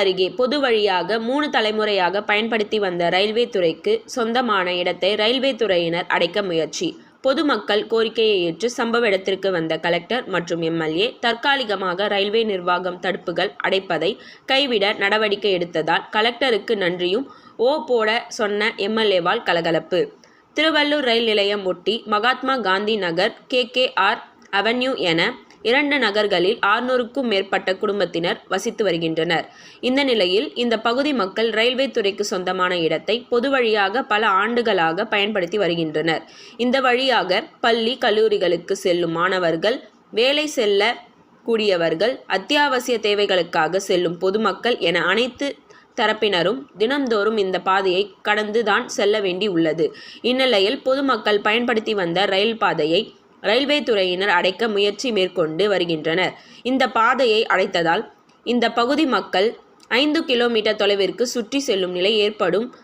அருகே பொது வழியாக மூணு தலைமுறையாக பயன்படுத்தி வந்த ரயில்வே துறைக்கு சொந்தமான இடத்தை ரயில்வே துறையினர் அடைக்க முயற்சி. பொதுமக்கள் கோரிக்கையை ஏற்று சம்பவ இடத்திற்கு வந்த கலெக்டர் மற்றும் எம்எல்ஏ தற்காலிகமாக ரயில்வே நிர்வாகம் தடுப்புகள் அடைப்பதை கைவிட நடவடிக்கை எடுத்ததால் கலெக்டருக்கு நன்றியும் ஓ போட சொன்ன எம்எல்ஏவால் கலகலப்பு. திருவள்ளூர் ரயில் நிலையம் ஒட்டி மகாத்மா காந்தி நகர் கேகேஆர் அவென்யூ என இரண்டு நகர்களில் ஆறுநூறுக்கும் மேற்பட்ட குடும்பத்தினர் வசித்து வருகின்றனர். இந்த நிலையில் இந்த பகுதி மக்கள் ரயில்வே துறைக்கு சொந்தமான இடத்தை பொது வழியாக பல ஆண்டுகளாக பயன்படுத்தி வருகின்றனர். இந்த வழியாக பள்ளி கல்லூரிகளுக்கு செல்லும் மாணவர்கள் வேலை செல்ல கூடியவர்கள் அத்தியாவசிய தேவைகளுக்காக செல்லும் பொதுமக்கள் என அனைத்து தரப்பினரும் தினம்தோறும் இந்த பாதையை கடந்துதான் செல்ல வேண்டி உள்ளது. இந்நிலையில் பொதுமக்கள் பயன்படுத்தி வந்த ரயில் பாதையை ரயில்வே துறையினர் அடைக்க முயற்சி மேற்கொண்டு வருகின்றனர். இந்த பாதையை அடைத்ததால் இந்த பகுதி மக்கள் ஐந்து கிலோமீட்டர் தொலைவிற்கு சுற்றி செல்லும் நிலை ஏற்படும்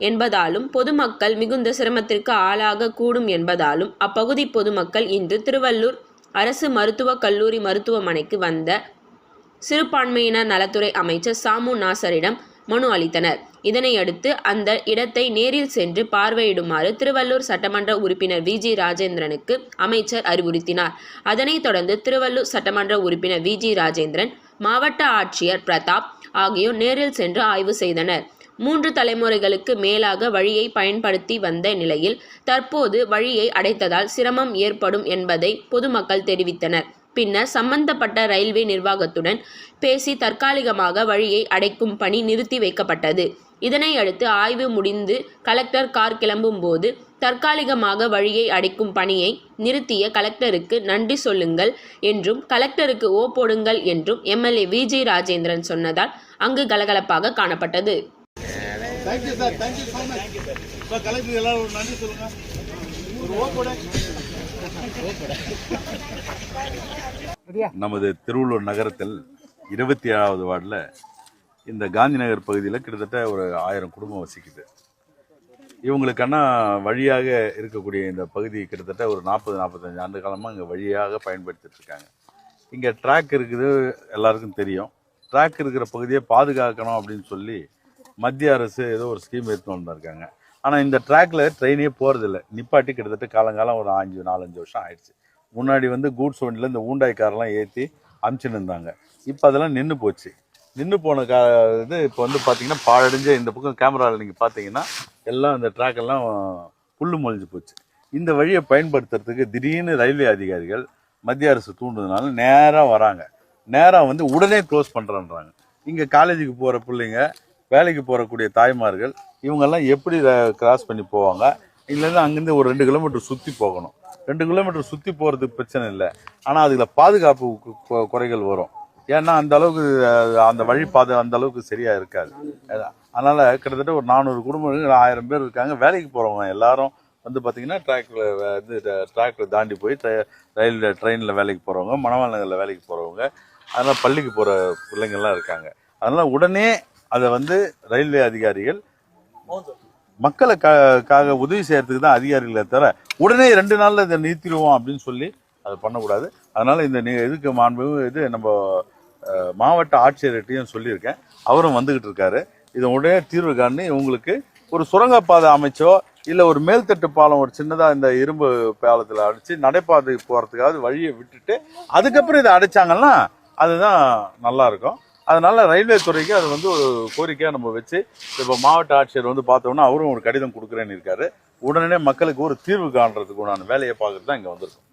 என்பதாலும் பொதுமக்கள் மிகுந்த சிரமத்திற்கு ஆளாக கூடும் என்பதாலும் அப்பகுதி பொதுமக்கள் இன்று திருவள்ளூர் அரசு மருத்துவக் கல்லூரி மருத்துவமனைக்கு வந்த சிறுபான்மையினர் நலத்துறை அமைச்சர் சாமு நாசரிடம் மனு அளித்தனர். இதனையடுத்து அந்த இடத்தை நேரில் சென்று பார்வையிடுமாறு திருவள்ளூர் சட்டமன்ற உறுப்பினர் வி. ஜி. ராஜேந்திரனுக்கு அமைச்சர் அறிவுறுத்தினார். அதனைத் தொடர்ந்து திருவள்ளூர் சட்டமன்ற உறுப்பினர் வி. ஜி. ராஜேந்திரன் மாவட்ட ஆட்சியர் பிரதாப் ஆகியோர் நேரில் சென்று ஆய்வு செய்தனர். மூன்று தலைமுறைகளுக்கு மேலாக வழியை பயன்படுத்தி வந்த நிலையில் தற்போது வழியை அடைத்ததால் சிரமம் ஏற்படும் என்பதை பொதுமக்கள் தெரிவித்தனர். பின்னர் சம்பந்தப்பட்ட ரயில்வே நிர்வாகத்துடன் பேசி தற்காலிகமாக வழியை அடைக்கும் பணி நிறுத்தி வைக்கப்பட்டது. இதனையடுத்து ஆய்வு முடிந்து கலெக்டர் கார் கிளம்பும் போது தற்காலிகமாக வழியை அடைக்கும் பணியை நிறுத்திய கலெக்டருக்கு நன்றி சொல்லுங்கள் என்றும் கலெக்டருக்கு ஓ போடுங்கள் என்றும் எம்எல்ஏ வி ஜி ராஜேந்திரன் சொன்னதால் அங்கு கலகலப்பாக காணப்பட்டது. Thank you sir thank you so much sir collector எல்லாரும் நன்றி சொல்லுங்க. ஒரு ஓ கூட நமது திருவள்ளூர் நகரத்தில் இருபத்தி ஏழாவது வார்டில் இந்த காந்தி நகர் பகுதியில் கிட்டத்தட்ட ஒரு ஆயிரம் குடும்பம் வசிக்குது. இவங்களுக்கான வழியாக இருக்கக்கூடிய இந்த பகுதி கிட்டத்தட்ட ஒரு நாற்பது நாற்பத்தஞ்சு ஆண்டு காலமாக இங்கே வழியாக பயன்படுத்திட்டு இருக்காங்க. இங்கே ட்ராக் இருக்குது எல்லாருக்கும் தெரியும். ட்ராக் இருக்கிற பகுதியை பாதுகாக்கணும் அப்படின்னு சொல்லி மத்திய அரசு ஏதோ ஒரு ஸ்கீம் எடுத்துகிட்டு வந்திருக்காங்க. ஆனால் இந்த ட்ராக்ல ட்ரெயினே போகிறதில்ல நிப்பாட்டி கிட்டத்தட்ட காலங்காலம் ஒரு அஞ்சு நாலஞ்சு வருஷம் ஆயிடுச்சு. முன்னாடி வந்து கூட்ஸ் வண்டியில் இந்த ஊண்டாய் காரெல்லாம் ஏற்றி அமுச்சுன்னு இருந்தாங்க. இப்போ அதெல்லாம் நின்று போச்சு. நின்று போன கா இது இப்போ வந்து பார்த்தீங்கன்னா பாழடைஞ்ச இந்த பக்கம் கேமராவில் நீங்கள் பார்த்தீங்கன்னா எல்லாம் இந்த ட்ராக்கெல்லாம் புல் புல்லு மொழிஞ்சு போச்சு. இந்த வழியை பயன்படுத்துறதுக்கு திடீர்னு ரயில்வே அதிகாரிகள் மத்திய அரசு தூண்டுறதுனால நேராக வராங்க. நேராக வந்து உடனே க்ளோஸ் பண்ணுறேன்றாங்க இங்கே காலேஜுக்கு போகிற பிள்ளைங்க வேலைக்கு போகக்கூடிய தாய்மார்கள் இவங்கெல்லாம் எப்படி கிராஸ் பண்ணி போவாங்க? இல்லைன்னா அங்கேருந்து ஒரு ரெண்டு கிலோமீட்டர் சுற்றி போகணும். ரெண்டு கிலோமீட்டர் சுற்றி போகிறதுக்கு பிரச்சனை இல்லை. ஆனால் அதில் பாதுகாப்பு குறைகள் வரும். ஏன்னா அந்த அளவுக்கு அந்த வழி பாதை அந்த அளவுக்கு சரியா இருக்காது. அதனால் அதனால கிட்டத்தட்ட ஒரு நானூறு குடும்பங்கள் ஆயிரம் பேர் இருக்காங்க. வேலைக்கு போறவங்க எல்லாரும் வந்து பார்த்திங்கன்னா ட்ராக்ல இது ட்ராக்ல தாண்டி போய் ரயில் ட்ரெயினில் வேலைக்கு போறவங்க மணவாள் நகரில் வேலைக்கு போறவங்க அதனால பள்ளிக்கு போற பிள்ளைங்கள்லாம் இருக்காங்க. அதனால உடனே அதை வந்து ரயில்வே அதிகாரிகள் மக்களுக்காக உதவி செய்யறதுக்கு தான் அதிகாரிகளே தவிர உடனே ரெண்டு நாள்ல இதை நிறுத்திடுவோம் அப்படின்னு சொல்லி அதை பண்ணக்கூடாது. அதனால இந்த இதுக்கு மாண்பு இது நம்ம மாவட்ட ஆட்சியர்கிட்டையும் சொல்லியிருக்கேன். அவரும் வந்துகிட்டு இருக்காரு. இதை உடனே தீர்வு காணி இவங்களுக்கு ஒரு சுரங்கப்பாதை அமைச்சோ இல்லை ஒரு மேல்தட்டு பாலம் ஒரு சின்னதாக இந்த இரும்பு பாலத்தில் அடிச்சு நடைபாதை போகிறதுக்காவது வழியை விட்டுட்டு அதுக்கப்புறம் இதை அடைச்சாங்கன்னா அதுதான் நல்லா இருக்கும். அதனால ரயில்வே துறைக்கு அது வந்து ஒரு கோரிக்கையாக நம்ம வச்சு இப்போ மாவட்ட ஆட்சியர் வந்து பார்த்தோம்னா அவரும் ஒரு கடிதம் கொடுக்குறேன்னு இருக்காரு. உடனே மக்களுக்கு ஒரு தீர்வு காண்றதுக்கு உண்டான வேலையை பார்க்குறது தான் இங்கே வந்திருக்கோம்.